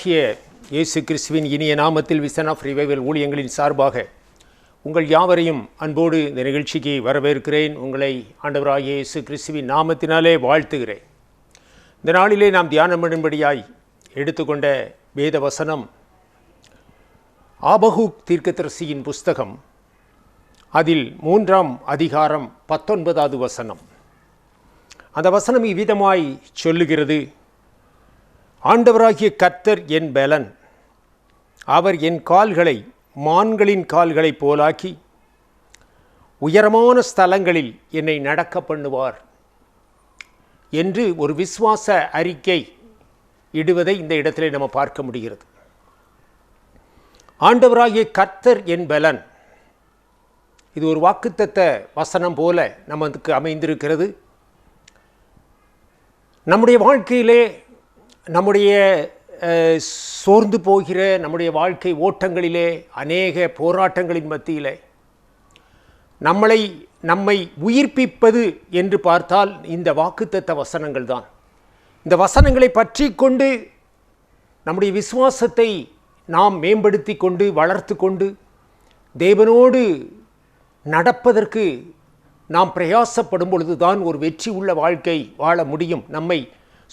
ஆண்டவராகிய இயேசு கிறிஸ்துவின் இனிய நாமத்தில் விசன் ஆஃப் ரிவைவல் ஊழியங்களின் சார்பாக உங்கள் யாவரையும் அன்போடு இந்த நிகழ்ச்சிக்கு வரவேற்கிறேன். உங்களை ஆண்டவராகிய இயேசு கிறிஸ்துவின் நாமத்தினாலே வாழ்த்துகிறேன். இந்த நாளிலே நாம் தியானம் பண்ணும்படியாய் எடுத்துக்கொண்ட வேத வசனம் ஆபகு தீர்க்கதரிசியின் புஸ்தகம் அதில் மூன்றாம் அதிகாரம் பத்தொன்பதாவது வசனம். அந்த வசனம் இவ்விதமாய் சொல்லுகிறது. ஆண்டவராகிய கர்த்தர் என் பலன். அவர் என் கால்களை மான்களின் கால்களைப் போலாக்கி உயரமான ஸ்தலங்களில் என்னை நடக்க பண்ணுவார் என்று ஒரு விசுவாச அறிக்கை இடுவதை இந்த இடத்திலே நம்ம பார்க்க முடிகிறது. ஆண்டவராகிய கர்த்தர் என் பலன். இது ஒரு வாக்குத்தத்த வசனம் போல நமக்கு அமைந்திருக்கிறது. நம்முடைய வாழ்க்கையிலே நம்முடைய சோர்ந்து போகிற நம்முடைய வாழ்க்கை ஓட்டங்களிலே அநேக போராட்டங்களின் மத்தியிலே நம்மளை நம்மை உயிர்ப்பிப்பது என்று பார்த்தால் இந்த வாக்குத்தத்த வசனங்கள் தான். இந்த வசனங்களை பற்றி கொண்டு நம்முடைய விசுவாசத்தை நாம் மேம்படுத்தி கொண்டு வளர்த்து கொண்டு தேவனோடு நடப்பதற்கு நாம் பிரயாசப்படும் பொழுதுதான் ஒரு வெற்றி உள்ள வாழ்க்கை வாழ முடியும். நம்மை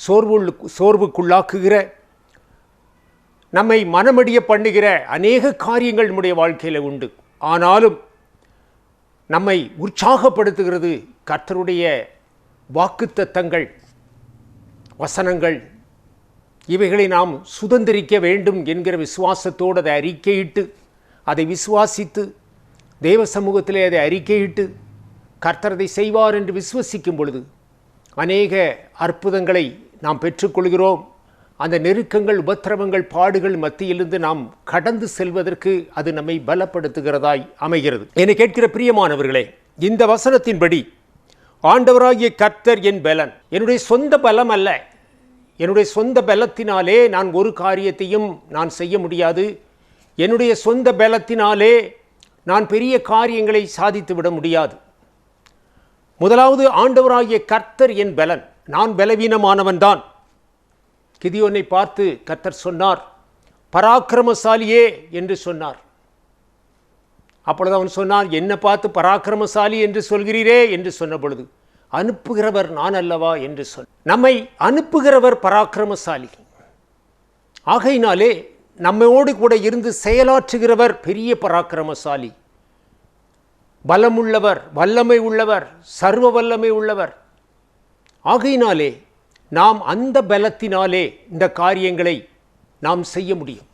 சோர்வுள் சோர்வுக்குள்ளாக்குகிற நம்மை மனமடிய பண்ணுகிற அநேக காரியங்கள் நம்முடைய வாழ்க்கையில் உண்டு. ஆனாலும் நம்மை உற்சாகப்படுத்துகிறது கர்த்தருடைய வாக்குத்தத்தங்கள் வசனங்கள். இவைகளை நாம் சுதந்திரிக்க வேண்டும் என்கிற விசுவாசத்தோடு அதை அறிக்கையிட்டு அதை விசுவாசித்து தேவ சமூகத்திலே அதை அறிக்கையிட்டு கர்த்தர் அதை செய்வார் என்று விசுவசிக்கும் பொழுது அநேக அற்புதங்களை நாம் பெற்றுக்கொள்கிறோம். அந்த நெருக்கங்கள் உபத்திரவங்கள் பாடுகள் மத்தியிலிருந்து நாம் கடந்து செல்வதற்கு அது நம்மை பலப்படுத்துகிறதாய் அமைகிறது. என்னை கேட்கிற பிரியமானவர்களே இந்த வசனத்தின்படி ஆண்டவராகிய கர்த்தர் என் பலன். என்னுடைய சொந்த பலம் அல்ல. என்னுடைய சொந்த பலத்தினாலே நான் ஒரு காரியத்தையும் நான் செய்ய முடியாது. என்னுடைய சொந்த பலத்தினாலே நான் பெரிய காரியங்களை சாதித்து விட முடியாது. முதலாவது ஆண்டவராகிய கர்த்தர் என் பலன். நான் பலவீனமானவன்தான் கிதியோனை பார்த்து கத்தர் சொன்னார் பராக்கிரமசாலியே என்று சொன்னார். அப்பொழுது அவன் சொன்னான் என்னை பார்த்து பராக்கிரமசாலி என்று சொல்கிறீரே என்று சொன்ன பொழுது அனுப்புகிறவர் நான் அல்லவா என்று சொல் நம்மை அனுப்புகிறவர் பராக்கிரமசாலி. ஆகையினாலே நம்மோடு கூட இருந்து செயலாற்றுகிறவர் பெரிய பராக்கிரமசாலி. பலமுள்ளவர் வல்லமை உள்ளவர் சர்வ வல்லமை உள்ளவர் ஆகையினாலே நாம் அந்த பலத்தினாலே இந்த காரியங்களை நாம் செய்ய முடியும்.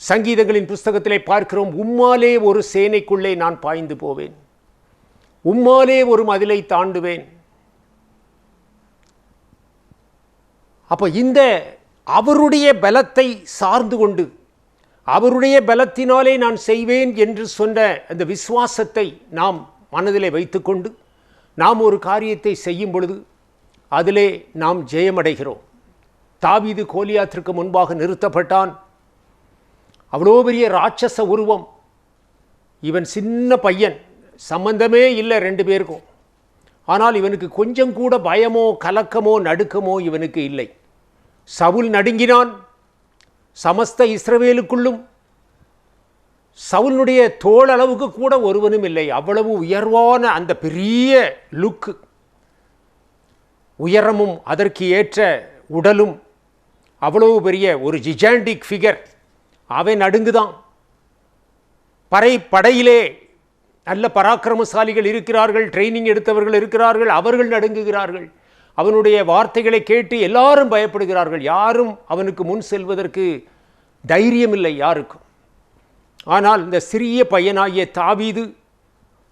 சங்கீதங்களின் புஸ்தகத்திலே பார்க்கிறோம் உம்மாலே ஒரு சேனைக்குள்ளே நான் பாய்ந்து போவேன். உம்மாலே ஒரு மதிலை தாண்டுவேன். அப்போ இந்த அவருடைய பலத்தை சார்ந்து கொண்டு அவருடைய பலத்தினாலே நான் செய்வேன் என்று சொன்ன அந்த விசுவாசத்தை நாம் மனதிலே வைத்துக்கொண்டு நாம் ஒரு காரியத்தை செய்யும் பொழுது அதிலே நாம் ஜெயமடைகிறோம். தாவீது கோலியாத்திற்கு முன்பாக நிறுத்தப்பட்டான். அவ்வளோ பெரிய ராட்சச உருவம். இவன் சின்ன பையன். சம்பந்தமே இல்லை ரெண்டு பேருக்கும். ஆனால் இவனுக்கு கொஞ்சம் கூட பயமோ கலக்கமோ நடுக்கமோ இவனுக்கு இல்லை. சவுல் நடுங்கினான். சமஸ்த இஸ்ரவேலுக்குள்ளும் சவுனுடைய தோல் அளவுக்கு கூட ஒருவனும் இல்லை. அவ்வளவு உயர்வான அந்த பெரிய லுக்கு உயரமும் அதற்கு ஏற்ற உடலும் அவ்வளவு பெரிய ஒரு ஜிஜாண்டிக் ஃபிகர் அவன் நடுங்குதான். பறை படையிலே நல்ல பராக்கிரமசாலிகள் இருக்கிறார்கள் ட்ரைனிங் எடுத்தவர்கள் இருக்கிறார்கள் அவர்கள் நடுங்குகிறார்கள். அவனுடைய வார்த்தைகளை கேட்டு எல்லாரும் பயப்படுகிறார்கள். யாரும் அவனுக்கு முன் செல்வதற்கு தைரியமில்லை யாருக்கும். ஆனால் இந்த சிறிய பையனாகிய தாவீது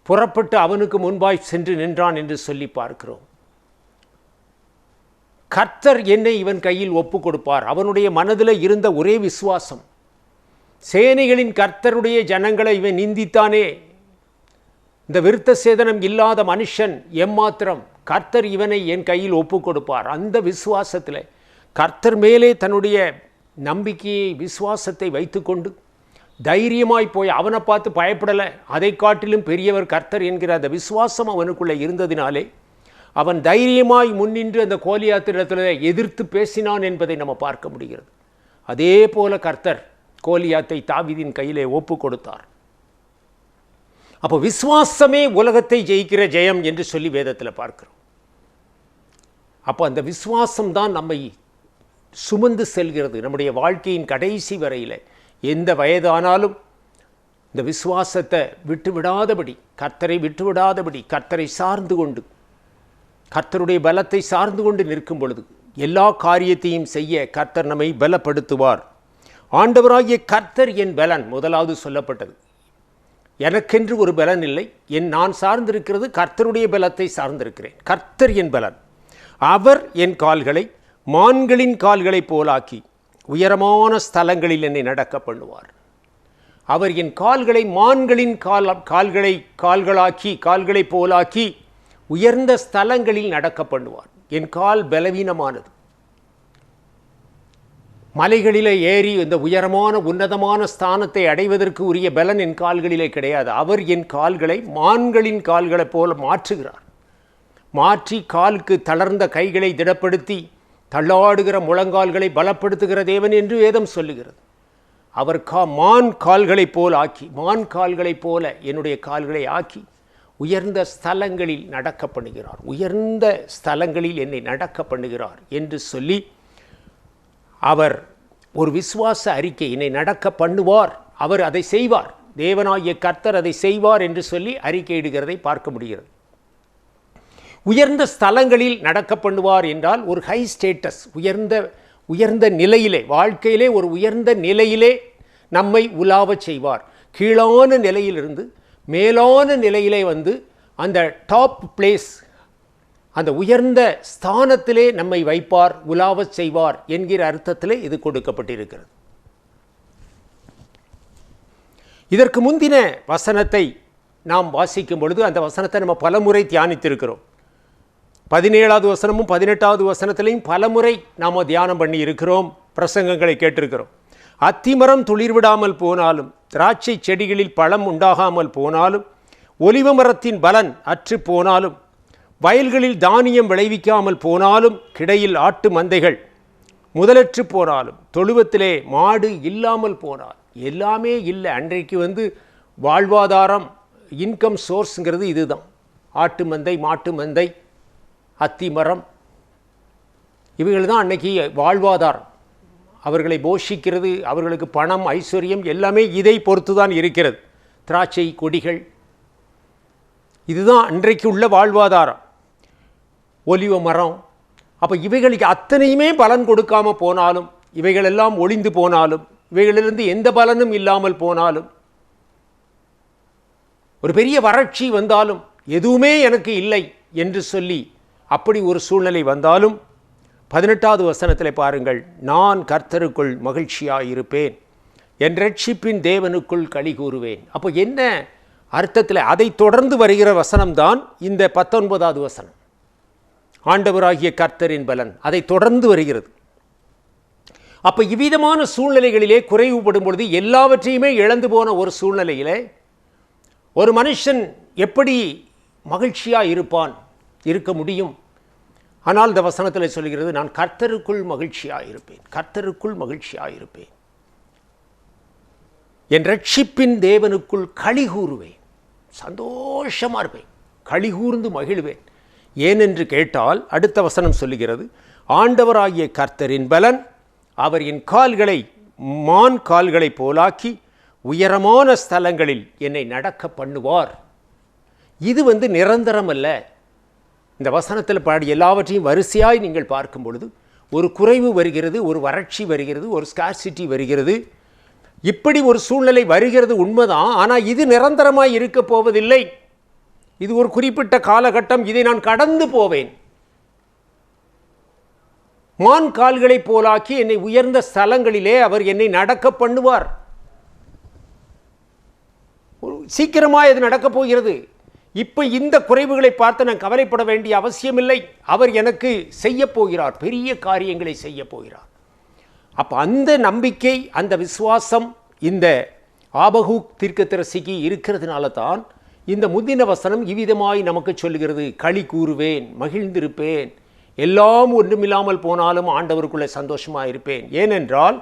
புறப்பட்டு அவனுக்கு முன்பாய் சென்று நின்றான் என்று சொல்லி பார்க்கிறோம். கர்த்தர் என்னை இவன் கையில் ஒப்பு கொடுப்பார். அவனுடைய மனதில் இருந்த ஒரே விசுவாசம். சேனைகளின் கர்த்தருடைய ஜனங்களை இவன் நிந்தித்தானே. இந்த விருத்த சேதனம் இல்லாத மனுஷன் எம்மாத்திரம் கர்த்தர் இவனை என் கையில் ஒப்பு கொடுப்பார். அந்த விசுவாசத்தில் கர்த்தர் மேலே தன்னுடைய நம்பிக்கையை விசுவாசத்தை வைத்துக்கொண்டு தைரியமாய் போய் அவனை பார்த்து பயப்படலை. அதை காட்டிலும் பெரியவர் கர்த்தர் என்கிற அந்த விசுவாசம் அவனுக்குள்ளே இருந்ததினாலே அவன் தைரியமாய் முன்னின்று அந்த கோலியாத்திடத்தில் எதிர்த்து பேசினான் என்பதை நம்ம பார்க்க முடிகிறது. அதே போல கர்த்தர் கோலியாத்தை தாவிதின் கையிலே ஒப்பு கொடுத்தார். அப்போ விசுவாசமே உலகத்தை ஜெயிக்கிற ஜெயம் என்று சொல்லி வேதத்தில் பார்க்கிறோம். அப்போ அந்த விசுவாசம் தான் நம்மை சுமந்து செல்கிறது. நம்முடைய வாழ்க்கையின் கடைசி வரையில் எந்த வயதானாலும் இந்த விசுவாசத்தை விட்டு விடாதபடி கர்த்தரை விட்டுவிடாதபடி கர்த்தரை சார்ந்து கொண்டு கர்த்தருடைய பலத்தை சார்ந்து கொண்டு நிற்கும் பொழுது எல்லா காரியத்தையும் செய்ய கர்த்தர் நம்மை பலப்படுத்துவார். ஆண்டவராகிய கர்த்தர் என் பலன் முதலாவது சொல்லப்பட்டது. எனக்கென்று ஒரு பலன் இல்லை என் நான் சார்ந்திருக்கிறது கர்த்தருடைய பலத்தை சார்ந்திருக்கிறேன். கர்த்தர் என் பலன். அவர் என் கால்களை மான்களின் கால்களைப் போலாக்கி உயரமான ஸ்தலங்களில் என்னை நடக்க பண்ணுவார். அவர் என் கால்களை மான்களின் கால் கால்களை கால்களாக்கி கால்களைப் போலாக்கி உயர்ந்த ஸ்தலங்களில் நடக்க பண்ணுவார். என் கால் பலவீனமானது. மலைகளிலே ஏறி இந்த உயரமான உன்னதமான ஸ்தானத்தை அடைவதற்கு உரிய பலன் என் கால்களிலே கிடையாது. அவர் என் கால்களை மான்களின் கால்களைப் போல மாற்றுகிறார். மாற்றி காலுக்கு தளர்ந்த கைகளை திடப்படுத்தி தள்ளாடுகிற முழங்கால்களை பலப்படுத்துகிற தேவன் என்று வேதம் சொல்லுகிறது. அவர் கா மான் கால்களைப் போல் ஆக்கி மான் கால்களைப் போல என்னுடைய கால்களை ஆக்கி உயர்ந்த ஸ்தலங்களில் நடக்க பண்ணுகிறார் உயர்ந்த ஸ்தலங்களில் என்னை நடக்க பண்ணுகிறார் என்று சொல்லி அவர் ஒரு விசுவாச அறிக்கை என்னை நடக்க பண்ணுவார். அவர் அதை செய்வார். தேவனாகிய கர்த்தர் அதை செய்வார் என்று சொல்லி அறிக்கையிடுகிறதை பார்க்க முடிகிறது. உயர்ந்த ஸ்தலங்களில் நடக்க பண்ணுவார் என்றால் ஒரு ஹை ஸ்டேட்டஸ் உயர்ந்த உயர்ந்த நிலையிலே வாழ்க்கையிலே ஒரு உயர்ந்த நிலையிலே நம்மை உலாவச் செய்வார். கீழான நிலையிலிருந்து மேலான நிலையிலே வந்து அந்த டாப் பிளேஸ் அந்த உயர்ந்த ஸ்தானத்திலே நம்மை வைப்பார் உலாவச் செய்வார் என்கிற அர்த்தத்திலே இது கொடுக்கப்பட்டிருக்கிறது. இதற்கு முந்தின வசனத்தை நாம் வாசிக்கும் பொழுது அந்த வசனத்தை நம்ம பலமுறை தியானித்திருக்கிறோம். பதினேழாவது வசனமும் பதினெட்டாவது வசனத்திலையும் பலமுறை நாம் தியானம் பண்ணி இருக்கிறோம் பிரசங்கங்களை கேட்டிருக்கிறோம். அத்திமரம் துளிர்விடாமல் போனாலும் திராட்சை செடிகளில் பழம் உண்டாகாமல் போனாலும் ஒலிவ மரத்தின் பலன் அற்று போனாலும் வயல்களில் தானியம் விளைவிக்காமல் போனாலும் கிடையில் ஆட்டு மந்தைகள் முதலற்று போனாலும் தொழுவத்திலே மாடு இல்லாமல் போனால் எல்லாமே இல்லை. அன்றைக்கு வந்து வாழ்வாதாரம் இன்கம் சோர்ஸுங்கிறது இதுதான். ஆட்டு மந்தை மாட்டு மந்தை அத்தி மரம். இவைகள் தான் அன்னைக்கு வாழ்வாதாரம். அவர்களை போஷிக்கிறது அவர்களுக்கு பணம் ஐஸ்வர்யம் எல்லாமே இதை பொறுத்து தான் இருக்கிறது. திராட்சை கொடிகள். இதுதான் அன்றைக்கு உள்ள வாழ்வாதாரம். ஒலிவ மரம். அப்போ இவைகளுக்கு அத்தனையுமே பலன் கொடுக்காமல் போனாலும் இவைகளெல்லாம் ஒளிந்து போனாலும் இவைகளிலிருந்து எந்த பலனும் இல்லாமல் போனாலும் ஒரு பெரிய வறட்சி வந்தாலும் எதுவுமே எனக்கு இல்லை என்று சொல்லி அப்படி ஒரு சூழ்நிலை வந்தாலும் பதினெட்டாவது வசனத்தில் பாருங்கள் நான் கர்த்தருக்குள் மகிழ்ச்சியாயிருப்பேன் என் ரட்சிப்பின் தேவனுக்குள் களி கூறுவேன் அப்போ என்ன அர்த்தத்தில் அதை தொடர்ந்து வருகிற வசனம்தான் இந்த பத்தொன்பதாவது வசனம். ஆண்டவராகிய கர்த்தரின் பலன் அதை தொடர்ந்து வருகிறது. அப்போ இவ்விதமான சூழ்நிலைகளிலே குறைவுபடும் பொழுது எல்லாவற்றையுமே இழந்து போன ஒரு சூழ்நிலையிலே ஒரு மனுஷன் எப்படி மகிழ்ச்சியாக இருப்பான் இருக்க முடியும். ஆனால் இந்த வசனத்தில் சொல்கிறது நான் கர்த்தருக்குள் மகிழ்ச்சியாக இருப்பேன் கர்த்தருக்குள் மகிழ்ச்சியாக இருப்பேன் என் ரட்சிப்பின் தேவனுக்குள் களி கூறுவேன் சந்தோஷமாக இருப்பேன். களி கூர்ந்து மகிழ்வேன். ஏனென்று கேட்டால் அடுத்த வசனம் சொல்லுகிறது ஆண்டவராகிய கர்த்தரின் பலன் அவர் என் கால்களை மான் கால்களைப் போலாக்கி உயரமான ஸ்தலங்களில் என்னை நடக்க பண்ணுவார். இது வந்து நிரந்தரம் அல்ல இந்த வசனத்தில் பாடி எல்லாவற்றையும் வரிசையாய் நீங்கள் பார்க்கும் பொழுது ஒரு குறைவு வருகிறது ஒரு வறட்சி வருகிறது ஒரு ஸ்கார்சிட்டி வருகிறது. இப்படி ஒரு சூழ்நிலை வருகிறது உண்மைதான் ஆனால் இது நிரந்தரமாய் இருக்க போவதில்லை. இது ஒரு குறிப்பிட்ட காலகட்டம் இதை நான் கடந்து போவேன். மான் கால்களைப் போலாக்கி என்னை உயர்ந்த ஸ்தலங்களிலே அவர் என்னை நடக்க பண்ணுவார். சீக்கிரமாக இது நடக்கப் போகிறது. இப்போ இந்த குறைவுகளை பார்த்து நான் கவலைப்பட வேண்டிய அவசியமில்லை. அவர் எனக்கு செய்ய போகிறார். பெரிய காரியங்களை செய்ய போகிறார். அப்போ அந்த நம்பிக்கை அந்த விசுவாசம் இந்த ஆபகு தீர்க்கத்தரசிக்கு இருக்கிறதுனால தான் இந்த முந்தின வசனம் இவ்விதமாய் நமக்கு சொல்லுகிறது. களி கூறுவேன் மகிழ்ந்திருப்பேன் எல்லாம் ஒன்றுமில்லாமல் போனாலும் ஆண்டவருக்குள்ளே சந்தோஷமாக இருப்பேன். ஏனென்றால்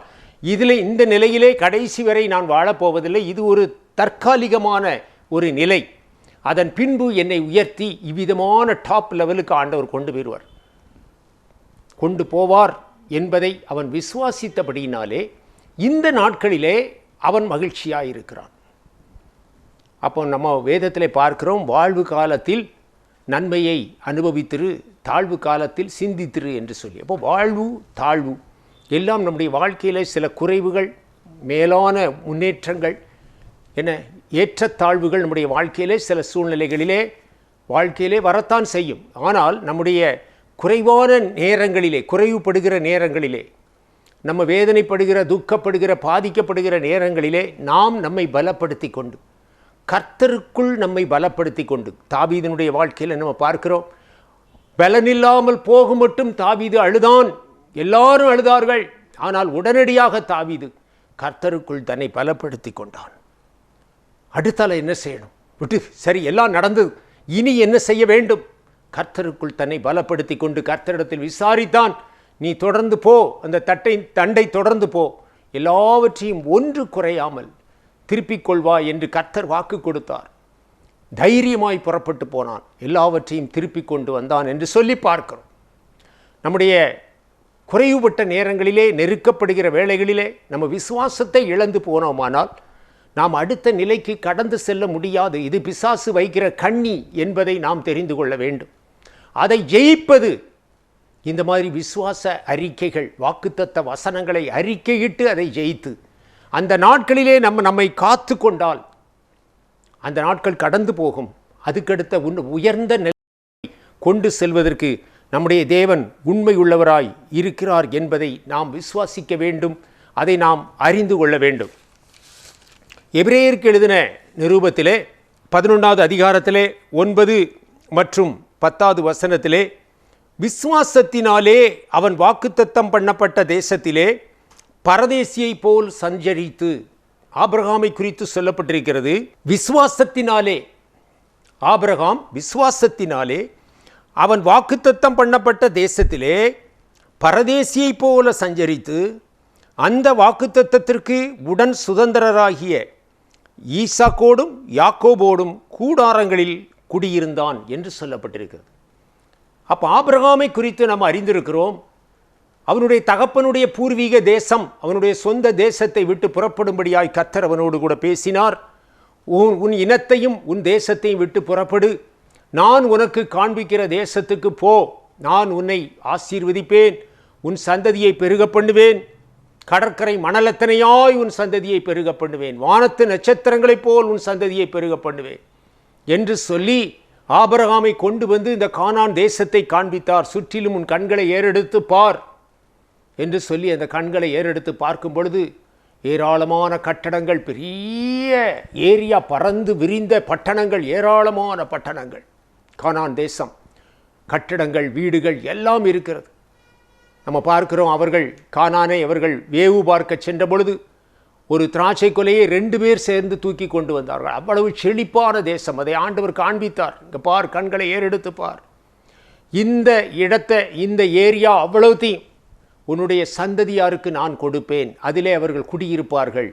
இதில் இந்த நிலையிலே கடைசி வரை நான் வாழப்போவதில்லை. இது ஒரு தற்காலிகமான ஒரு நிலை. அதன் பின்பு என்னை உயர்த்தி இவ்விதமான டாப் லெவலுக்கு ஆண்டவர் கொண்டு போயிடுவார். கொண்டு போவார் என்பதை அவன் விசுவாசித்தபடியினாலே இந்த நாட்களிலே அவன் மகிழ்ச்சியாக இருக்கிறான் அப்போ நம்ம வேதத்தில் பார்க்கிறோம் வாழ்வு காலத்தில் நன்மையை அனுபவித்திரு தாழ்வு காலத்தில் சிந்தித்திரு என்று சொல்லி. அப்போ வாழ்வு தாழ்வு எல்லாம் நம்முடைய வாழ்க்கையில் சில குறைவுகள் மேலான முன்னேற்றங்கள் என்ன ஏற்றத்தாழ்வுகள் நம்முடைய வாழ்க்கையிலே சில சூழ்நிலைகளிலே வாழ்க்கையிலே வரத்தான் செய்யும். ஆனால் நம்முடைய குறைவான நேரங்களிலே குறைவுபடுகிற நேரங்களிலே நம்ம வேதனைப்படுகிற துக்கப்படுகிற பாதிக்கப்படுகிற நேரங்களிலே நாம் நம்மை பலப்படுத்தி கொண்டு கர்த்தருக்குள் நம்மை பலப்படுத்தி கொண்டு தாபீதனுடைய வாழ்க்கையில் நம்ம பார்க்கிறோம். பலனில்லாமல் போக மட்டும் தாவீது அழுதான். எல்லாரும் அழுதார்கள். ஆனால் உடனடியாக தாவீது கர்த்தருக்குள் தன்னை பலப்படுத்தி கொண்டான். அடுத்தால என்ன செய்யணும்? விட்டு சரி எல்லாம் நடந்தது. இனி என்ன செய்ய வேண்டும்? கர்த்தருக்குள் தன்னை பலப்படுத்தி கொண்டு கர்த்தரிடத்தில் விசாரித்தான். நீ தொடர்ந்து போ. அந்த தட்டை தண்டை தொடர்ந்து போ. எல்லாவற்றையும் ஒன்று குறையாமல் திருப்பிக் கொள்வா என்று கர்த்தர் வாக்கு கொடுத்தார். தைரியமாய் புறப்பட்டு போனான். எல்லாவற்றையும் திருப்பிக் கொண்டு வந்தான் என்று சொல்லி பார்க்கிறோம். நம்முடைய குறைவுபட்ட நேரங்களிலே நெருக்கப்படுகிற வேளைகளிலே நம்ம விசுவாசத்தை இழந்து போனோமானால் நாம் அடுத்த நிலைக்கு கடந்து செல்ல முடியாது. இது பிசாசு வைக்கிற கண்ணி என்பதை நாம் தெரிந்து கொள்ள வேண்டும். அதை ஜெயிப்பது இந்த மாதிரி விசுவாச அறிக்கைகள் வாக்குத்தத்த வசனங்களை அறிக்கையிட்டு அதை ஜெயித்து அந்த நாட்களிலே நம்ம நம்மை காத்து கொண்டால் அந்த நாட்கள் கடந்து போகும். அதுக்கடுத்த உன் உயர்ந்த நிலை கொண்டு செல்வதற்கு நம்முடைய தேவன் உண்மை உள்ளவராய் இருக்கிறார் என்பதை நாம் விசுவாசிக்க வேண்டும். அதை நாம் அறிந்து கொள்ள வேண்டும். எபிரேயருக்கு எழுதின நிரூபத்திலே பதினொன்றாவது அதிகாரத்திலே ஒன்பது மற்றும் பத்தாவது வசனத்திலே விசுவாசத்தினாலே அவன் வாக்குத்தத்தம் பண்ணப்பட்ட தேசத்திலே பரதேசியை போல் சஞ்சரித்து ஆபிரகாமை குறித்து சொல்லப்பட்டிருக்கிறது. விசுவாசத்தினாலே ஆபிரகாம் விசுவாசத்தினாலே அவன் வாக்குத்தத்தம் பண்ணப்பட்ட தேசத்திலே பரதேசியை போல சஞ்சரித்து அந்த வாக்குத்தத்தத்திற்கு உடன் சுதந்திரராகிய ஈசாக்கோடும் யாக்கோபோடும் கூடாரங்களில் குடியிருந்தான் என்று சொல்லப்பட்டிருக்கிறது. அப்போ ஆபிரகாமை குறித்து நாம் அறிந்திருக்கிறோம். அவனுடைய தகப்பனுடைய பூர்வீக தேசம் அவனுடைய சொந்த தேசத்தை விட்டு புறப்படும்படியாய் கத்தர் அவனோடு கூட பேசினார். உன் உன் இனத்தையும் உன் தேசத்தையும் விட்டு புறப்படு. நான் உனக்கு காண்பிக்கிற தேசத்துக்கு போ. நான் உன்னை ஆசீர்வதிப்பேன். உன் சந்ததியை பெருக பண்ணுவேன். கடற்கரை மணலத்தனையாய் உன் சந்ததியை பெருக பண்ணுவேன் வானத்து நட்சத்திரங்களைப் போல் உன் சந்ததியை பெருக பண்ணுவேன் என்று சொல்லி ஆபரகாமை கொண்டு வந்து இந்த கானான் தேசத்தை காண்பித்தார். சுற்றிலும் உன் கண்களை ஏறெடுத்து பார் என்று சொல்லி அந்த கண்களை ஏறெடுத்து பார்க்கும் பொழுது ஏராளமான கட்டடங்கள் பெரிய ஏரியா பறந்து விரிந்த பட்டணங்கள் ஏராளமான பட்டணங்கள். கானான் தேசம் கட்டடங்கள் வீடுகள் எல்லாம் இருக்கிறது. நம்ம பார்க்கிறோம் அவர்கள் காணானே அவர்கள் வேவு பார்க்க சென்ற பொழுது ஒரு திராட்சை கொலையை ரெண்டு பேர் சேர்ந்து தூக்கி கொண்டு வந்தார்கள். அவ்வளவு செழிப்பான தேசம். அதை ஆண்டவர் காண்பித்தார். இங்கே பார் கண்களை ஏறெடுத்து பார். இந்த இடத்தை இந்த ஏரியா அவ்வளவுத்தையும் உன்னுடைய சந்ததியாருக்கு நான் கொடுப்பேன். அதிலே அவர்கள் குடியிருப்பார்கள்.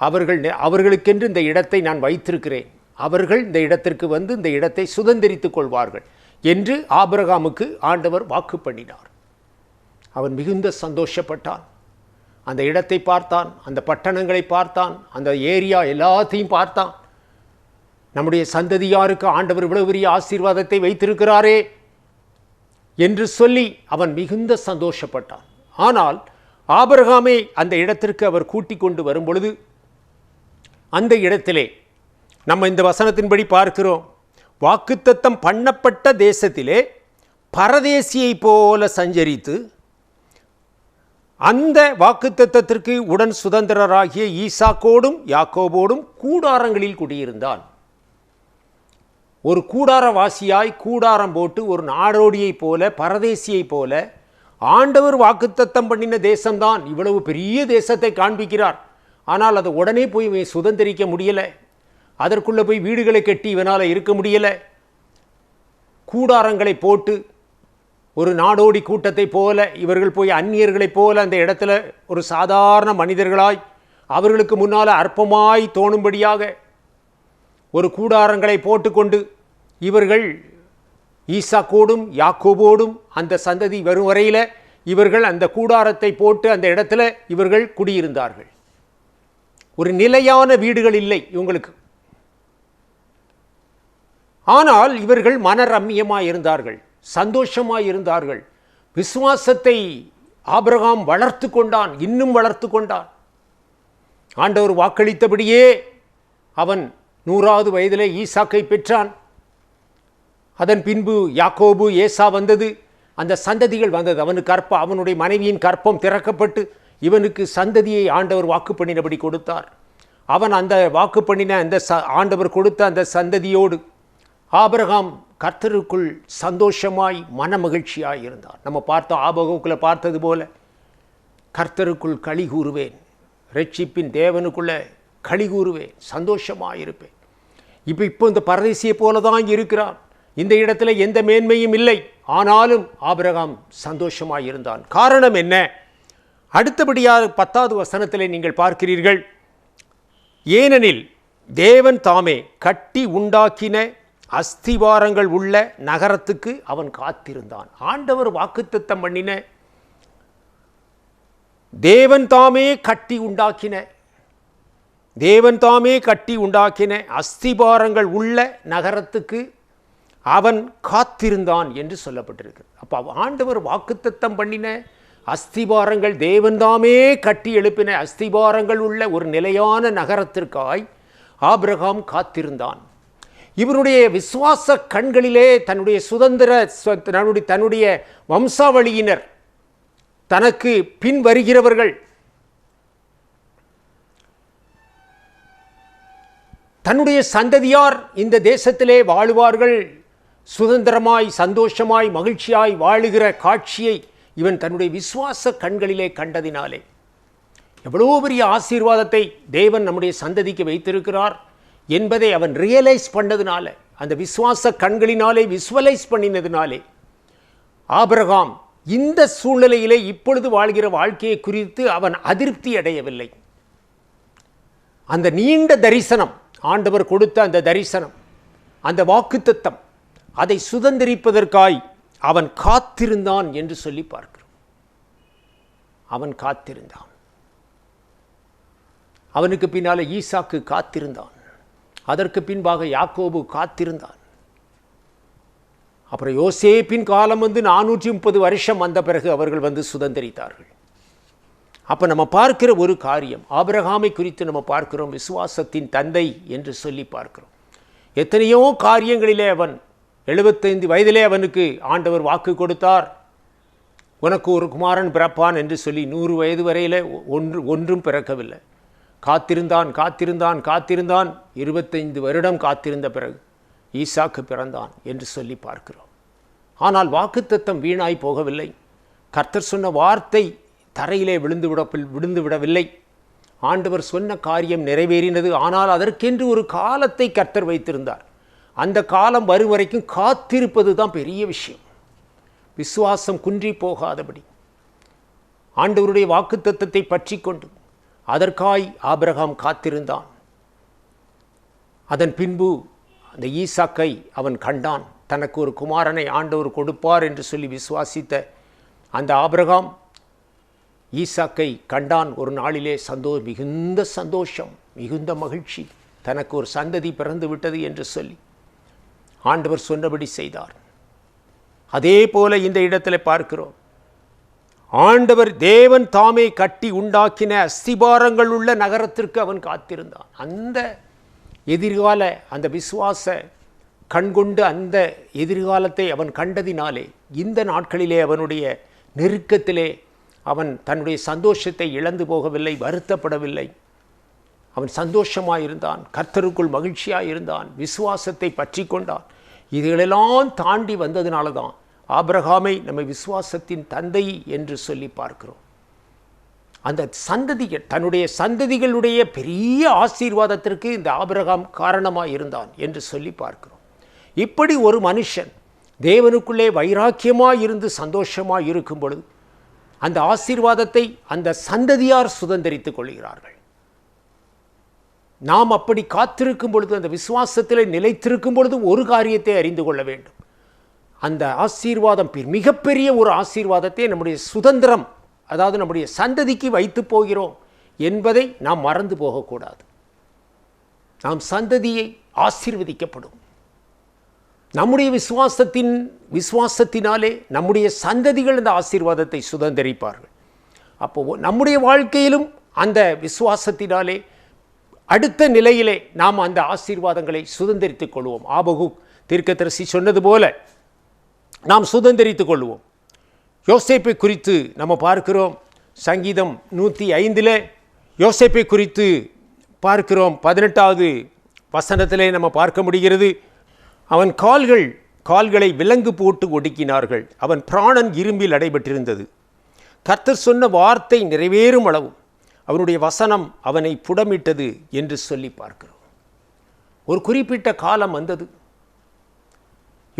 அவர்கள் அவர்களுக்கென்று இந்த இடத்தை நான் வைத்திருக்கிறேன். அவர்கள் இந்த இடத்திற்கு வந்து இந்த இடத்தை சுதந்திரித்துக் கொள்வார்கள் என்று ஆபரகாமுக்கு ஆண்டவர் வாக்கு பண்ணினார் அவன் மிகுந்த சந்தோஷப்பட்டான். அந்த இடத்தை பார்த்தான் அந்த பட்டணங்களை பார்த்தான் அந்த ஏரியா எல்லாத்தையும் பார்த்தான். நம்முடைய சந்ததியாருக்கு ஆண்டவர் இவ்வளவு பெரிய ஆசீர்வாதத்தை வைத்திருக்கிறாரே என்று சொல்லி அவன் மிகுந்த சந்தோஷப்பட்டான். ஆனால் ஆபரகாமை அந்த இடத்திற்கு அவர் கூட்டிக் கொண்டு வரும் பொழுது அந்த இடத்திலே நம்ம இந்த வசனத்தின்படி பார்க்கிறோம் வாக்குத்தத்தம் பண்ணப்பட்ட தேசத்திலே பரதேசியை போல சஞ்சரித்து அந்த வாக்குத்தத்தத்திற்கு உடன் சுதந்திரராகிய ஈசாக்கோடும் யாக்கோபோடும் கூடாரங்களில் குடியிருந்தான். ஒரு கூடாரவாசியாய் கூடாரம் போட்டு ஒரு நாடோடியைப் போல பரதேசியைப் போல ஆண்டவர் வாக்குத்தத்தம் பண்ணின தேசம்தான். இவ்வளவு பெரிய தேசத்தை காண்பிக்கிறார். ஆனால் அதை உடனே போய் இவன் சுதந்திரிக்க முடியலை. அதற்குள்ளே போய் வீடுகளை கட்டி இவனால் இருக்க முடியலை. கூடாரங்களை போட்டு ஒரு நாடோடி கூட்டத்தை போல இவர்கள் போய் அந்நியர்களைப் போல அந்த இடத்துல ஒரு சாதாரண மனிதர்களாய் அவர்களுக்கு முன்னால் அற்பமாய் தோணும்படியாக ஒரு கூடாரங்களை போட்டுக்கொண்டு இவர்கள் ஈசாக்கோடும் யாக்கோபோடும் அந்த சந்ததி வரும் வரையில் இவர்கள் அந்த கூடாரத்தை போட்டு அந்த இடத்துல இவர்கள் குடியிருந்தார்கள். ஒரு நிலையான வீடுகள் இல்லை இவங்களுக்கு. ஆனால் இவர்கள் மனரம்யமாய் இருந்தார்கள் சந்தோஷமாக இருந்தார்கள் விசுவாசத்தை ஆபிரகாம் வளர்த்து கொண்டான் இன்னும் வளர்த்து கொண்டான். ஆண்டவர் வாக்களித்தபடியே அவன் நூறாவது வயதிலே ஈசாக்கை பெற்றான். அதன் பின்பு யாக்கோபு ஏசா வந்தது. அந்த சந்ததிகள் வந்தது. அவனுக்கு கற்ப அவனுடைய மனைவியின் கற்பம் திறக்கப்பட்டு இவனுக்கு சந்ததியை ஆண்டவர் வாக்கு பண்ணினபடி கொடுத்தார். அவன் அந்த வாக்கு பண்ணின அந்த ச ஆண்டவர் கொடுத்த அந்த சந்ததியோடு ஆபரகாம் கர்த்தருக்குள் சந்தோஷமாய் மன மகிழ்ச்சியாய் இருந்தார். நம்ம பார்த்தோம் ஆபகோக்குள்ள பார்த்தது போல கர்த்தருக்குள் களி கூறுவேன். ரட்சிப்பின் தேவனுக்குள்ளே களி கூறுவேன். சந்தோஷமாக இருப்பேன். இப்போ இப்போ இந்த பரதேசியை போல தான் இருக்கிறான். இந்த இடத்துல எந்த மேன்மையும் இல்லை. ஆனாலும் ஆபிரகாம் சந்தோஷமாக இருந்தான். காரணம் என்ன? அடுத்தபடியாக பத்தாவது வசனத்தில் நீங்கள் பார்க்கிறீர்கள் ஏனெனில் தேவன் தாமே கட்டி உண்டாக்கின அஸ்திவாரங்கள் உள்ள நகரத்துக்கு அவன் காத்திருந்தான். ஆண்டவர் வாக்குத்தத்தம் பண்ணின. தேவன் தாமே கட்டி உண்டாக்கின. தேவன் தாமே கட்டி உண்டாக்கின அஸ்திபாரங்கள் உள்ள நகரத்துக்கு அவன் காத்திருந்தான் என்று சொல்லப்பட்டிருக்கு. அப்போ ஆண்டவர் வாக்குத்தத்தம் பண்ணின அஸ்திபாரங்கள் தேவன் தாமே கட்டி எழுப்பின அஸ்திபாரங்கள் உள்ள ஒரு நிலையான நகரத்திற்காய் ஆப்ரஹாம் காத்திருந்தான். இவருடைய விசுவாச கண்களிலே தன்னுடைய சுதந்திர தன்னுடைய தன்னுடைய வம்சாவளியினர் தனக்கு பின் வருகிறவர்கள். தன்னுடைய சந்ததியார் இந்த தேசத்திலே வாழுவார்கள். சுதந்திரமாய் சந்தோஷமாய் மகிழ்ச்சியாய் வாழுகிற காட்சியை இவன் தன்னுடைய விசுவாச கண்களிலே கண்டதினாலே. எவ்வளோ பெரிய ஆசீர்வாதத்தை தேவன் நம்முடைய சந்ததிக்கு வைத்திருக்கிறார். என்பதை அவன் ரியலைஸ் பண்ணதுனால அந்த விசுவாச கண்களினாலே விஸ்வலைஸ் பண்ணினதுனாலே ஆபரகாம் இந்த சூழ்நிலையிலே இப்பொழுது வாழ்கிற வாழ்க்கையை குறித்து அவன் அதிருப்தி அடையவில்லை. அந்த நீண்ட தரிசனம் ஆண்டவர் கொடுத்த அந்த தரிசனம் அந்த வாக்குத்தத்தம் அதை சுதந்திரிப்பதற்காய் அவன் காத்திருந்தான் என்று சொல்லி பார்க்கிறோம். அவன் காத்திருந்தான். அவனுக்கு பின்னால ஈசாக்கு காத்திருந்தான். அதற்கு பின்பாக யாக்கோபு காத்திருந்தான். அப்புறம் யோசேப்பின் காலம் வந்து நானூற்றி முப்பது வருஷம் வந்த பிறகு அவர்கள் வந்து சுதந்திரித்தார்கள். அப்போ நம்ம பார்க்கிற ஒரு காரியம் ஆபிரகாமை குறித்து நம்ம பார்க்கிறோம் விசுவாசத்தின் தந்தை என்று சொல்லி பார்க்கிறோம். எத்தனையோ காரியங்களிலே அவன் எழுபத்தைந்து வயதிலே அவனுக்கு ஆண்டவர் வாக்கு கொடுத்தார். உனக்கு ஒரு குமாரன் பிறப்பான் என்று சொல்லி நூறு வயது வரையில் ஒன்று ஒன்றும் பிறக்கவில்லை. காத்திருந்தான் காத்திருந்தான் காத்திருந்தான். இருபத்தைந்து வருடம் காத்திருந்த பிறகு ஈசாக்கு பிறந்தான் என்று சொல்லி பார்க்கிறோம். ஆனால் வாக்குத்தத்தம் வீணாய் போகவில்லை. கர்த்தர் சொன்ன வார்த்தை தரையிலே விழுந்து விட விழுந்து விடவில்லை. ஆண்டவர் சொன்ன காரியம் நிறைவேறினது. ஆனால் அதற்கென்று ஒரு காலத்தை கர்த்தர் வைத்திருந்தார். அந்த காலம் வரும் வரைக்கும் காத்திருப்பது தான் பெரிய விஷயம். விசுவாசம் குன்றி போகாதபடி. ஆண்டவருடைய வாக்குத்தத்தத்தை பற்றி கொண்டு அதற்காய் ஆபிரகாம் காத்திருந்தான். அதன் பின்பு அந்த ஈசாக்கை அவன் கண்டான். தனக்கு ஒரு குமாரனை ஆண்டவர் கொடுப்பார் என்று சொல்லி விசுவாசித்த அந்த ஆபிரகாம் ஈசாக்கை கண்டான். ஒரு நாளிலே சந்தோ மிகுந்த சந்தோஷம் மிகுந்த மகிழ்ச்சி. தனக்கு ஒரு சந்ததி பிறந்து விட்டது என்று சொல்லி ஆண்டவர் சொன்னபடி செய்தார். அதே போல இந்த இடத்துல பார்க்கிறோம். ஆண்டவர் தேவன் தாமே கட்டி உண்டாக்கின அஸ்திபாரங்கள் உள்ள நகரத்திற்கு அவன் காத்திருந்தான். அந்த எதிர்கால அந்த விசுவாச கண்கொண்டு அந்த எதிர்காலத்தை அவன் கண்டதினாலே இந்த நாட்களிலே அவனுடைய நெருக்கத்திலே அவன் தன்னுடைய சந்தோஷத்தை இழந்து போகவில்லை வருத்தப்படவில்லை. அவன் சந்தோஷமாயிருந்தான் கர்த்தருக்குள் மகிழ்ச்சியாக இருந்தான் விசுவாசத்தை பற்றி கொண்டான் இதுகளெல்லாம் தாண்டி வந்ததுனால தான் ஆபிரகாமை நம்ம விசுவாசத்தின் தந்தை என்று சொல்லி பார்க்கிறோம். அந்த சந்ததிகள் தன்னுடைய சந்ததிகளுடைய பெரிய ஆசீர்வாதத்திற்கு இந்த ஆபிரகாம் காரணமாக இருந்தான் என்று சொல்லி பார்க்கிறோம். இப்படி ஒரு மனுஷன் தேவனுக்குள்ளே வைராக்கியமாக இருந்து சந்தோஷமாக இருக்கும் பொழுது அந்த ஆசீர்வாதத்தை அந்த சந்ததியார் சுதந்திரித்துக் கொள்கிறார்கள். நாம் அப்படி காத்திருக்கும் பொழுது அந்த விசுவாசத்தில் நிலைத்திருக்கும் பொழுதும் ஒரு காரியத்தை அறிந்து கொள்ள வேண்டும். அந்த ஆசீர்வாதம் பெ- மிகப்பெரிய ஒரு ஆசீர்வாதத்தை நம்முடைய சுதந்திரம் அதாவது நம்முடைய சந்ததிக்கு வைத்து போகிறோம் என்பதை நாம் மறந்து போகக்கூடாது. நாம் சந்ததியை ஆசீர்வதிக்கப்படும். நம்முடைய விசுவாசத்தின் விசுவாசத்தினாலே நம்முடைய சந்ததிகள் இந்த ஆசீர்வாதத்தை சுதந்திரிப்பார்கள். அப்போ நம்முடைய வாழ்க்கையிலும் அந்த விசுவாசத்தினாலே அடுத்த நிலையிலே நாம் அந்த ஆசீர்வாதங்களை சுதந்திரித்துக் கொள்வோம். ஆபகு தீர்க்கதரிசி சொன்னது போல நாம் சுதந்திரித்து கொள்வோம். யோசேப்பை குறித்து நம்ம பார்க்கிறோம். சங்கீதம் நூற்றி ஐந்தில் யோசேப்பை குறித்து பார்க்கிறோம். பதினெட்டாவது வசனத்திலே நம்ம பார்க்க முடிகிறது. அவன் கால்கள் கால்களை விலங்கு போட்டு ஒடுக்கினார்கள். அவன் பிராணன் இரும்பில் நடைபெற்றிருந்தது. கர்த்தர் சொன்ன வார்த்தை நிறைவேறும் அளவும் அவனுடைய வசனம் அவனை புடமிட்டது என்று சொல்லி பார்க்கிறோம். ஒரு குறிப்பிட்ட காலம் வந்தது.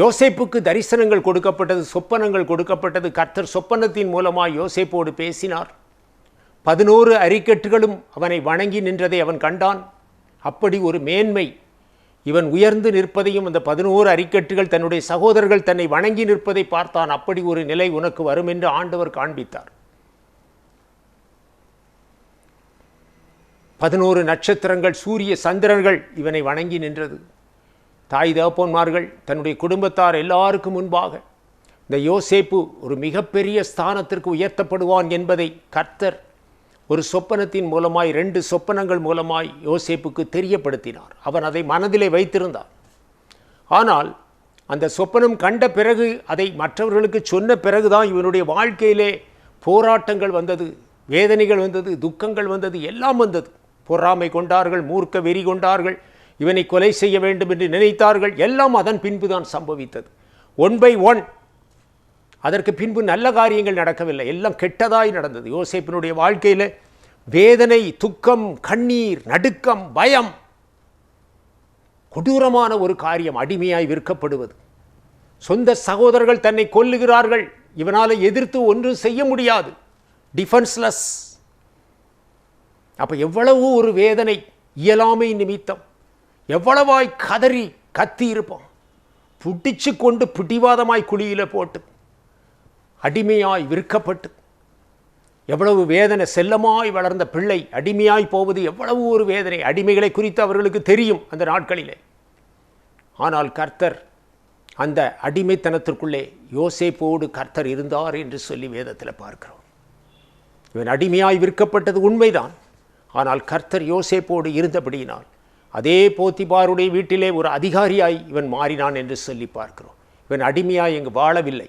யோசேப்புக்கு தரிசனங்கள் கொடுக்கப்பட்டது சொப்பனங்கள் கொடுக்கப்பட்டது. கர்த்தர் சொப்பனத்தின் மூலமாக யோசேப்போடு பேசினார். பதினோரு அரிக்கட்டுகளும் அவனை வணங்கி நின்றதை அவன் கண்டான். அப்படி ஒரு மேன்மை. இவன் உயர்ந்து நிற்பதையும் அந்த பதினோரு அரிக்கட்டுகள் தன்னுடைய சகோதரர்கள் தன்னை வணங்கி நிற்பதை பார்த்தான். அப்படி ஒரு நிலை உனக்கு வரும் என்று ஆண்டவர் காண்பித்தார். பதினோரு நட்சத்திரங்கள் சூரிய சந்திரர்கள் இவனை வணங்கி நின்றது. தாய் தகப்பன்மார்கள் தன்னுடைய குடும்பத்தார் எல்லாருக்கும் முன்பாக இந்த யோசேப்பு ஒரு மிகப்பெரிய ஸ்தானத்திற்கு உயர்த்தப்படுவான் என்பதை கர்த்தர் ஒரு சொப்பனத்தின் மூலமாய் ரெண்டு சொப்பனங்கள் மூலமாய் யோசேப்புக்கு தெரியப்படுத்தினார். அவன் அதை மனதிலே வைத்திருந்தார் ஆனால் அந்த சொப்பனம் கண்ட பிறகு அதை மற்றவர்களுக்கு சொன்ன பிறகுதான் இவனுடைய வாழ்க்கையிலே போராட்டங்கள் வந்தது வேதனைகள் வந்தது துக்கங்கள் வந்தது எல்லாம் வந்தது. பொறாமை கொண்டார்கள் மூர்க்க வெறி கொண்டார்கள் இவனை கொலை செய்ய வேண்டும் என்று நினைத்தார்கள். எல்லாம் அதன் பின்புதான் சம்பவித்தது. ஒன் பை ஒன் அதற்கு பின்பு நல்ல காரியங்கள் நடக்கவில்லை. எல்லாம் கெட்டதாய் நடந்தது. யோசேப்பினுடைய வாழ்க்கையில் வேதனை துக்கம் கண்ணீர் நடுக்கம் பயம் கொடூரமான ஒரு காரியம் அடிமையாய் விற்கப்படுவது. சொந்த சகோதரர்கள் தன்னை கொல்லுகிறார்கள். இவனால் எதிர்த்து ஒன்றும் செய்ய முடியாது. டிஃபென்ஸ்லெஸ் அப்போ எவ்வளவு ஒரு வேதனை இயலாமை நிமித்தம். எவ்வளவாய் கதறி கத்தி இருப்பான் கொண்டு பிடிவாதமாய் குழியில் போட்டு அடிமையாய் விற்கப்பட்டு எவ்வளவு வேதனை செல்லமாய் வளர்ந்த பிள்ளை அடிமையாய் போவது எவ்வளவு ஒரு வேதனை. அடிமைகளை குறித்து அவர்களுக்கு தெரியும் அந்த நாட்களிலே. ஆனால் கர்த்தர் அந்த அடிமைத்தனத்திற்குள்ளே யோசேப்போடு கர்த்தர் இருந்தார் என்று சொல்லி வேதத்தில் பார்க்கிறோம். இவன் அடிமையாய் விற்கப்பட்டது உண்மைதான். ஆனால் கர்த்தர் யோசேப்போடு இருந்தபடியினால் அதே போத்திபாருடைய வீட்டிலே ஒரு அதிகாரியாய் இவன் மாறினான் என்று சொல்லி பார்க்கிறோம். இவன் அடிமையாய் இங்கு வாழவில்லை.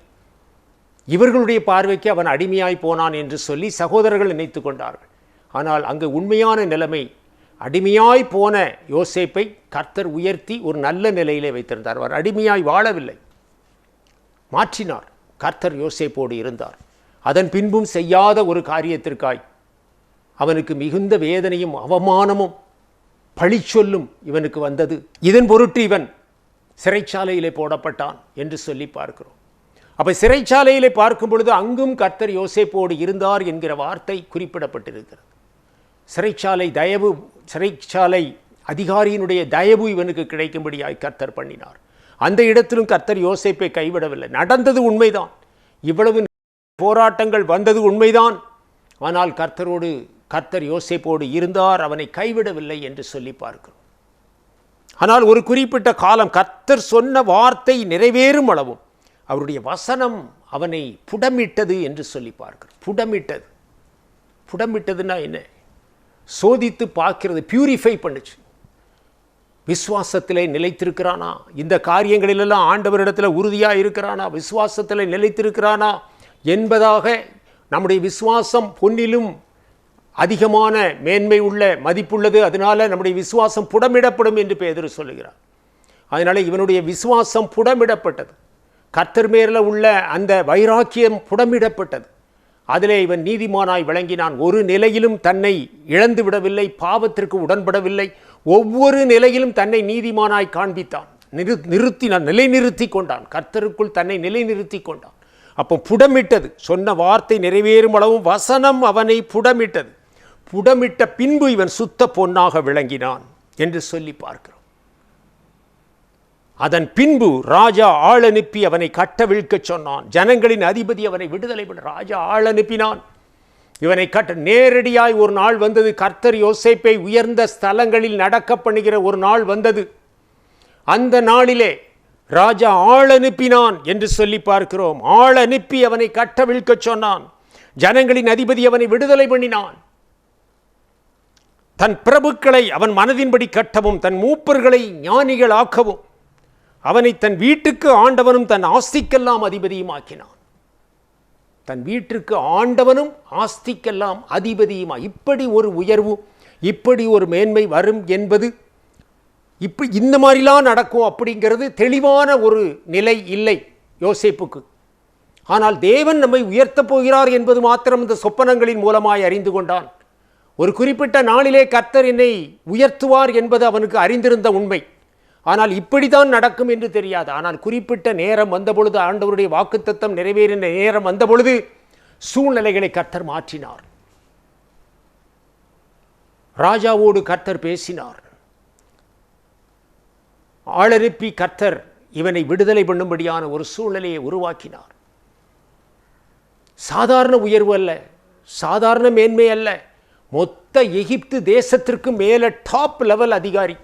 இவர்களுடைய பார்வைக்கு அவன் அடிமையாய் போனான் என்று சொல்லி சகோதரர்கள் நினைத்து கொண்டார்கள். ஆனால் அங்கு உண்மையான நிலைமை அடிமையாய் போன யோசேப்பை கர்த்தர் உயர்த்தி ஒரு நல்ல நிலையிலே வைத்திருந்தார். அவர் அடிமையாய் வாழவில்லை. மாற்றினார். கர்த்தர் யோசேப்போடு இருந்தார். அதன் பின்பும் செய்யாத ஒரு காரியத்திற்காய் அவனுக்கு மிகுந்த வேதனையும் அவமானமும் பழிச்சொல்லும் இவனுக்கு வந்தது. இதன் பொருட்டு இவன் சிறைச்சாலையிலே போடப்பட்டான் என்று சொல்லி பார்க்கிறோம். அப்போ சிறைச்சாலையிலே பார்க்கும் பொழுது அங்கும் கர்த்தர் யோசேப்போடு இருந்தார் என்கிற வார்த்தை குறிப்பிடப்பட்டிருக்கிறது. சிறைச்சாலை தயவு சிறைச்சாலை அதிகாரியினுடைய தயவு இவனுக்கு கிடைக்கும்படியாய் கர்த்தர் பண்ணினார். அந்த இடத்திலும் கர்த்தர் யோசேப்பை கைவிடவில்லை. நடந்தது உண்மைதான். இவ்வளவு போராட்டங்கள் வந்தது உண்மைதான். ஆனால் கர்த்தரோடு கர்த்தர் யோசேப்போடு இருந்தார் அவனை கைவிடவில்லை என்று சொல்லி பார்க்கிறோம். ஆனால் ஒரு குறிப்பிட்ட காலம் கர்த்தர் சொன்ன வார்த்தை நிறைவேறும் அளவும் அவருடைய வசனம் அவனை புடமிட்டது என்று சொல்லி பார்க்கிறோம். புடமிட்டது. புடமிட்டதுன்னா என்ன? சோதித்து பார்க்கிறது பியூரிஃபை பண்ணுச்சு. விசுவாசத்திலே நிலைத்திருக்கிறானா? இந்த காரியங்களிலெல்லாம் ஆண்டவரிடத்தில் உறுதியாக இருக்கிறானா? விசுவாசத்தில் நிலைத்திருக்கிறானா? என்பதாக நம்முடைய விசுவாசம் பொன்னிலும் அதிகமான மேன்மை உள்ள மதிப்புள்ளது அதனால் நம்முடைய விசுவாசம் புடமிடப்படும் என்று பேதர் சொல்லுகிறார். அதனால் இவனுடைய விசுவாசம் புடமிடப்பட்டது. கர்த்தர் மேரில் உள்ள அந்த வைராக்கியம் புடமிடப்பட்டது. அதிலே இவன் நீதிமானாய் விளங்கினான். ஒரு நிலையிலும் தன்னை இழந்து விடவில்லை பாவத்திற்கு உடன்படவில்லை. ஒவ்வொரு நிலையிலும் தன்னை நீதிமானாய் காண்பித்தான். நிறு நிறுத்தினான் நிலைநிறுத்தி கொண்டான். கர்த்தருக்குள் தன்னை நிலைநிறுத்தி கொண்டான். அப்போ புடமிட்டது. சொன்ன வார்த்தை நிறைவேறும் அளவும் வசனம் அவனை புடமிட்டது. புடமிட்ட பின்பு இவன் சுத்த பொன்னாக விளங்கினான் என்று சொல்லி பார்க்கிறோம். அதன் பின்பு ராஜா ஆள் அனுப்பி அவனை கட்டவிழ்க்கச் சொன்னான். ஜனங்களின் அதிபதி அவனை விடுதலை பண்ண ராஜா ஆள் அனுப்பினான் இவனை கட்ட நேரடியாய் ஒரு நாள் வந்தது. கர்த்தர் யோசேப்பை உயர்ந்த ஸ்தலங்களில் நடக்க பண்ணுகிற ஒரு நாள் வந்தது. அந்த நாளிலே ராஜா ஆள் அனுப்பினான் என்று சொல்லி பார்க்கிறோம். ஆள் அனுப்பி அவனை கட்டவிழ்க்கச் சொன்னான். ஜனங்களின் அதிபதி அவனை விடுதலை பண்ணினான். தன் பிரபுக்களை அவன் மனதின்படி கட்டவும் தன் மூப்பர்களை ஞானிகள் ஆக்கவும் அவனை தன் வீட்டுக்கு ஆண்டவனும் தன் ஆஸ்திக்கெல்லாம் அதிபதியும் ஆக்கினான் தன் வீட்டிற்கு ஆண்டவனும் ஆஸ்திக்கெல்லாம் அதிபதியுமா? இப்படி ஒரு உயர்வு இப்படி ஒரு மேன்மை வரும் என்பது இப்படி இந்த மாதிரிலாம் நடக்கும் அப்படிங்கிறது தெளிவான ஒரு நிலை இல்லை யோசேப்புக்கு. ஆனால் தேவன் நம்மை உயர்த்தப் போகிறார் என்பது மாத்திரம் இந்த சொப்பனங்களின் மூலமாய் அறிந்து கொண்டான். ஒரு குறிப்பிட்ட நாளிலே கர்த்தர் என்னை உயர்த்துவார் என்பது அவனுக்கு அறிந்திருந்த உண்மை. ஆனால் இப்படித்தான் நடக்கும் என்று தெரியாது. ஆனால் குறிப்பிட்ட நேரம் வந்தபொழுது ஆண்டவருடைய வாக்குத்தத்தம் நிறைவேறின நேரம் வந்தபொழுது சூழ்நிலைகளை கர்த்தர் மாற்றினார். ராஜாவோடு கர்த்தர் பேசினார். ஆளறுப்பி கர்த்தர் இவனை விடுதலை பண்ணும்படியான ஒரு சூழ்நிலையை உருவாக்கினார். சாதாரண உயர்வு அல்ல சாதாரண மேன்மை அல்ல. மொத்த எகிப்து தேசத்திற்கு மேலே டாப் லெவல் அதிகாரி.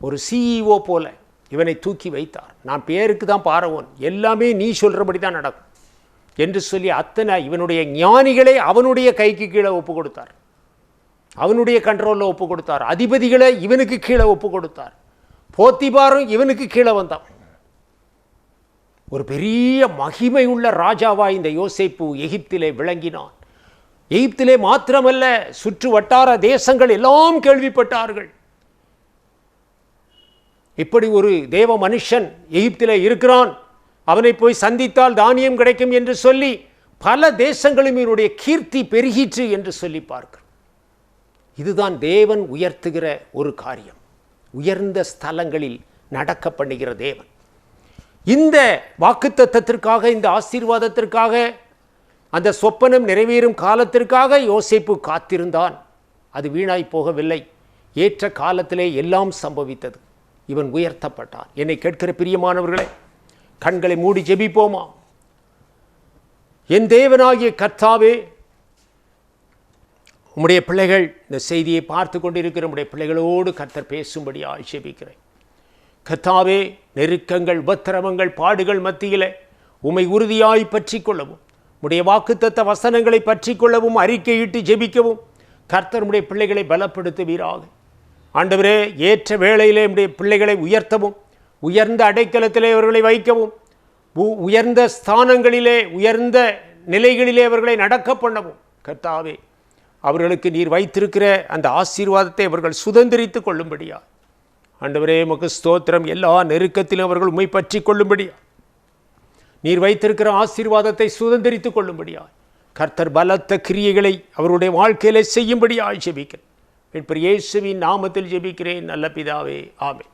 ஒரு சிஇஓ போல இவனை தூக்கி வைத்தார். நான் பேருக்கு தான் பாரவோன். எல்லாமே நீ சொல்கிறபடி தான் நடக்கும். என்று சொல்லி அத்தனை இவனுடைய ஞானிகளை அவனுடைய கைக்கு கீழே ஒப்பு கொடுத்தார். அவனுடைய கண்ட்ரோலில் ஒப்பு கொடுத்தார். அதிபதிகளை இவனுக்கு கீழே ஒப்பு கொடுத்தார். போத்திபாரும் இவனுக்கு கீழே வந்தான். ஒரு பெரிய மகிமை உள்ள ராஜாவாக இந்த யோசேப்பு எகிப்திலே விளங்கினான். எகிப்திலே மாத்திரமல்ல சுற்று வட்டார தேசங்கள் எல்லாம் கேள்விப்பட்டார்கள். இப்படி ஒரு தேவ மனுஷன் எகிப்திலே இருக்கிறான். அவனை போய் சந்தித்தால் தானியம் கிடைக்கும் என்று சொல்லி பல தேசங்களும் இவனுடைய கீர்த்தி பெருகிற்று என்று சொல்லி பார்க்கிறோம். இதுதான் தேவன் உயர்த்துகிற ஒரு காரியம். உயர்ந்த ஸ்தலங்களில் நடக்க பண்ணுகிற தேவன். இந்த வாக்குத்தத்திற்காக இந்த ஆசீர்வாதத்திற்காக அந்த சொப்பனம் நிறைவேறும் காலத்திற்காக யோசிப்பு காத்திருந்தான். அது வீணாய் போகவில்லை. ஏற்ற காலத்திலே எல்லாம் சம்பவித்தது. இவன் உயர்த்தப்பட்டான். என்னை கேட்கிற பிரியமானவர்களே கண்களை மூடி ஜெபிப்போமா? என் தேவனாகிய கர்த்தாவே உம்முடைய பிள்ளைகள் இந்த செய்தியை பார்த்து கொண்டிருக்கிற உடைய பிள்ளைகளோடு கர்த்தர் பேசும்படி ஆட்சேபிக்கிறேன் கர்த்தாவே நெருக்கங்கள் உபத்திரவங்கள் பாடுகள் மத்தியிலே உமை உறுதியாய் பற்றி கொள்ளவும். உடைய வாக்குத்தத்த வசனங்களை பற்றி கொள்ளவும் அறிக்கையிட்டு ஜெபிக்கவும். கர்த்தர் உடைய பிள்ளைகளை பலப்படுத்துவீராக. ஆண்டவரே ஏற்ற வேளையிலே உடைய பிள்ளைகளை உயர்த்தவும் உயர்ந்த அடைக்கலத்திலே அவர்களை வைக்கவும் உ- உயர்ந்த ஸ்தானங்களிலே உயர்ந்த நிலைகளிலே அவர்களை நடக்க பண்ணவும். கர்த்தாவே அவர்களுக்கு நீர் வைத்திருக்கிற அந்த ஆசீர்வாதத்தை அவர்கள் சுதந்திரித்து கொள்ளும்படியா. ஆண்டவரே உமக்கு ஸ்தோத்திரம். எல்லா நெருக்கத்திலும் அவர்கள் உண்மை பற்றி கொள்ளும்படியா. நீர் வைத்திருக்கிற ஆசீர்வாதத்தை சுதந்திரித்து கொள்ளும்படியாய். கர்த்தர் பலத்த கிரியைகளை அவருடைய வாழ்க்கையிலே செய்யும்படியாய் ஜெபிக்கிறேன். இப்படி இயேசுவின் நாமத்தில் ஜெபிக்கிறேன். நல்ல பிதாவே ஆமே